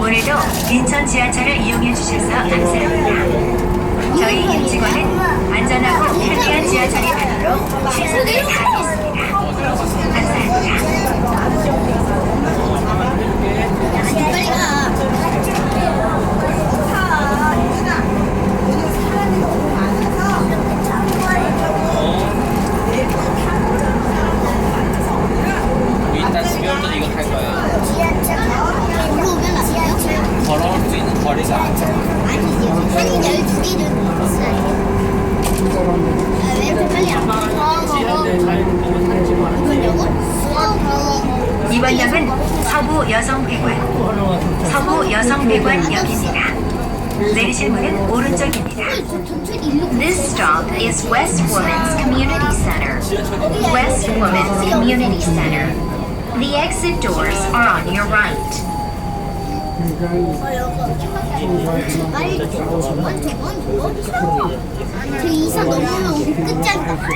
오늘도 인천 지하철을 이용해 주셔서 감사합니다. 저희 임직원은 안전하고 편리한 지하철이 되도록 최선을 다하겠습니다. 감사합니다. 빨리 가. 일단 집에 올 때 이거 탈 거야. 물어오면 안 돼요? 걸어올 수 있는 거리가 아니죠. 한 12개를 있어요. 아, 왜 이렇게 빨리 안 먹어? 이거냐고? 이번 역은 서부 여성배관, 서부 여성배관역입니다. 내리실 문은 오른쪽입니다. This stop is West Women's Community Center. West Women's Community Center. The exit doors are on your right. 빨리 저번 저번 저번 그 이사 넘으면 우리 끝장이다.